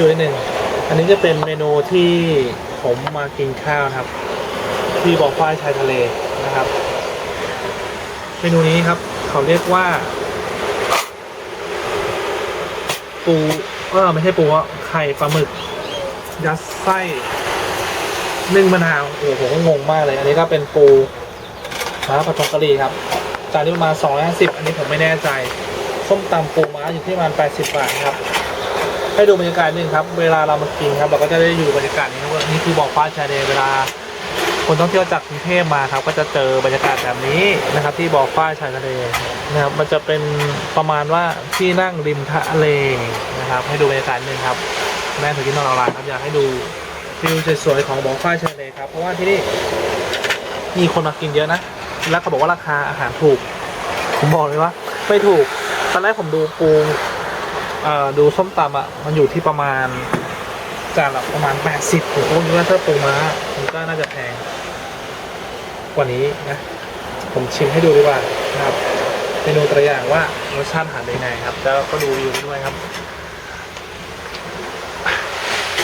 ดูนิดนึงอันนี้จะเป็นเมนูที่ผมมากินข้าวนะครับ ที่บอกฝ้ายชายทะเลนะครับ เมนูนี้ครับ เขาเรียกว่า ปูเออไม่ใช่ปูอะไข่ปลาหมึก ยัดไส้นึ่งมะนาวโอ้โหผมก็งงมากเลย อันนี้ก็เป็นปูม้าผัดผงกะหรี่ครับจานนี้ประมาณ250อันนี้ผมไม่แน่ใจส้มตำปูม้าอยู่ที่ประมาณ80บาทครับ ให้ดูบรรยากาศนึงครับ เวลาเรามากินครับ เราก็จะได้อยู่บรรยากาศนี้ครับว่านี่คือบอกฟ้าชายแดนเวลา คนท่องเที่ยวจากกรุงเทพมาครับ ก็จะเจอบรรยากาศแบบนี้นะครับ ที่บอกฟ้าชายทะเลนะครับ มันจะเป็นประมาณว่าที่นั่งริมทะเลนะครับ ให้ดูบรรยากาศนึงครับแม่ถือกินนอนออนไลน์ครับอยากให้ดูวิวสวยๆของบอกฟ้าชายทะเลครับ เพราะว่าที่นี่มีคนมากินเยอะนะ แล้วเขาบอกว่าราคาอาหารถูก ผมบอกเลยว่าไม่ถูก ตอนแรกผมดูปู ดูส้มตำอะ มันอยู่ที่ประมาณจานละประมาณ 80ผมก็คิดว่าถ้าปูม้ามันก็น่าจะแพง กว่านี้นะ ผมชิมให้ดูดีกว่านะครับเมนูตัวอย่างว่ารสชาติอาหารเป็นไงครับ แล้วก็ดูวิวด้วยครับ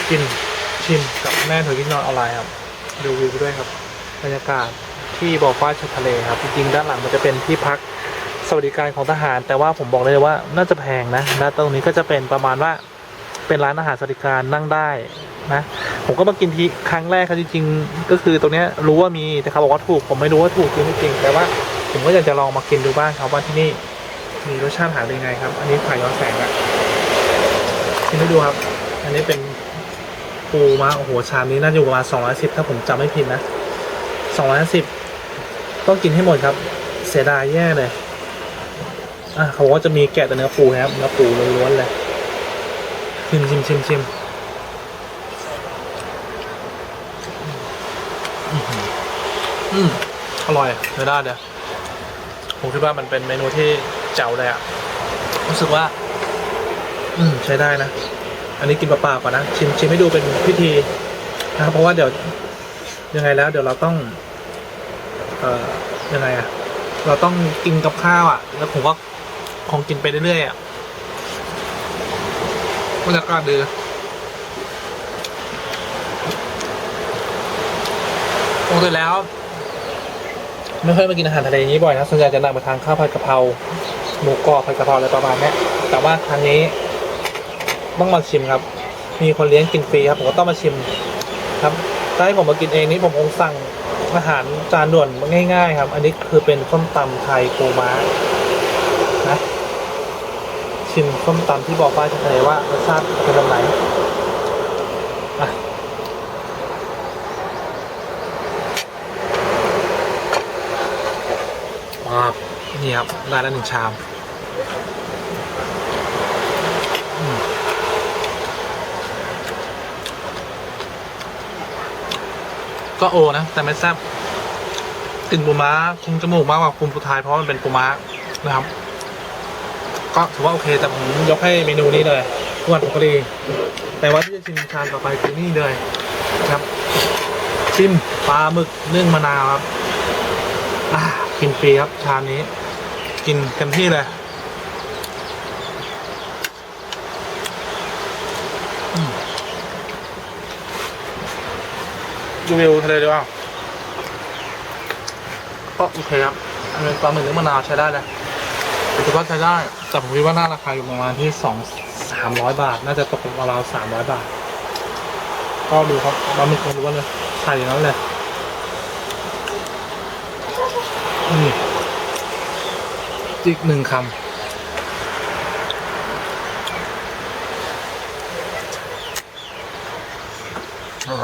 กินชิมกับแม่ถั่วกินนอนออนไลน์ครับ ดูวิวด้วยครับ บรรยากาศที่บ่อฟ้าชายทะเลครับ จริงๆด้านหลังมันจะเป็นที่พัก สวัสดิการของทหาร แต่ว่าผมบอกเลยว่าน่าจะแพงนะแล้วตรงนี้ก็จะเป็นประมาณว่าเป็นร้านอาหารสวัสดิการนั่งได้นะผมก็มากินทีครั้งแรกครับจริงๆ ก็คือตรงนี้รู้ว่ามีแต่เขาบอกว่าถูกผมไม่รู้ว่าถูกจริงไม่จริง แต่ว่าผมก็อยากจะลองมากินดูบ้างครับว่าที่นี่มีรสชาติอาหารเป็นยังไงครับ อันนี้ไข่ย้อนแสงอะชิมให้ดูครับ อันนี้เป็นปูมาโอ้โหชามนี้น่าจะอยู่ประมาณ210ถ้าผมจำไม่ผิดนะสองร้อยสิบต้องกินให้หมดครับ เสียดายแย่เลย อะเขาบอกว่าจะมีแกะแต่เนื้อปูนะครับเนื้อปูล้วนๆเลยชิมชิมชิมชิมอื้อมอร่อยเนื้อได้เลยผมคิดว่ามันเป็นเมนูที่เจ๋วเลยอะรู้สึกว่า อืมใช้ได้นะ อันนี้กินเปล่าๆก่อนนะ ชิมชิมให้ดูเป็นพิธีนะครับเพราะว่าเดี๋ยวยังไงแล้ว เดี๋ยวเราต้อง เอ่อยังไงอะเราต้องกินกับข้าวอะแล้วผมก็ คงกินไปเรื่อยๆอะบรรยากาศดีปกติแล้ว ไม่ค่อยมากินอาหารทะเลอย่างนี้บ่อยนะส่วนใหญ่จะนั่งไปทานข้าวผัดกะเพราหมูกรอบผัดกะเพราอะไรประมาณนี้แต่ว่าครั้งนี้ต้องมาชิมครับ มีคนเลี้ยงกินฟรีครับผมก็ต้องมาชิมครับถ้าให้ผมมากินเองนี่ผมคงสั่งอาหารจานด่วนง่าย ๆ ครับ อันนี้คือเป็นส้มตำไทยปูม้านะ ชิมส้มตำที่บอกป้ายทะเลว่ารสชาติเป็นแบบไหนว้าวนี่ครับได้แล้วหนึ่งชามก็โอนะ แต่ไม่แซ่บกลิ่นปูม้าคงจมูกมากกว่าคุมปูไทยเพราะมันเป็นปูม้านะครับ ก็ถือว่าโอเคแต่ผมยกให้เมนูนี้เลยทุกวันปกติแต่ว่าที่จะชิมชามต่อไปคือนี่เลยครับชิมปลาหมึกนึ่งมะนาวครับอะกินฟรีครับชามนี้ กินเต็มที่เลยดูวิวทะเลดีว่าก็โอเคครับอันนี้ปลาหมึกนึ่งมะนาวใช้ได้เลย ถือว่าใช้ได้ แต่ผมคิดว่าน่าราคาอยู่ประมาณที่สองสามร้อยบาท น่าจะตกราวสามร้อยบาท ก็ดูครับปลาหมึกล้วนๆเลยไข่อย่างนั้นเลยนี่อีกหนึ่งคำอ๋อ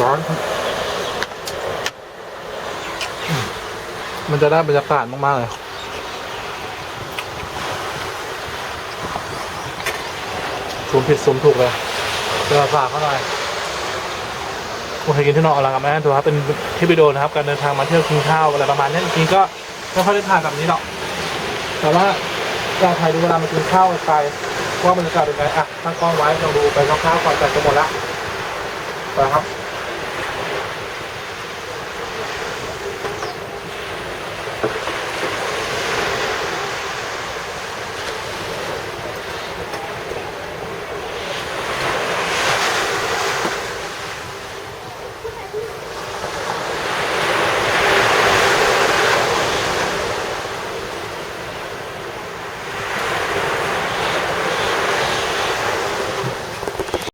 ร้อนครับอืม มันจะได้บรรยากาศมาก ๆ เลยซูมผิดซูมถูกเลยเจอฝากเขาหน่อยโอเคกินที่นอนออกกำลังกายแม่ดูครับเป็นคลิปวิดีโอนะครับ การเดินทางมาเที่ยวกินข้าวอะไรประมาณนี้จริงๆก็ไม่ค่อยได้ถ่ายแบบนี้หรอก แต่ว่าเราถ่ายดูเวลามากินข้าวไกลๆว่าบรรยากาศเป็นไงอะตั้งกล้องไว้ลองดูไปคร่าวๆก่อนแต่จะหมดละไปครับ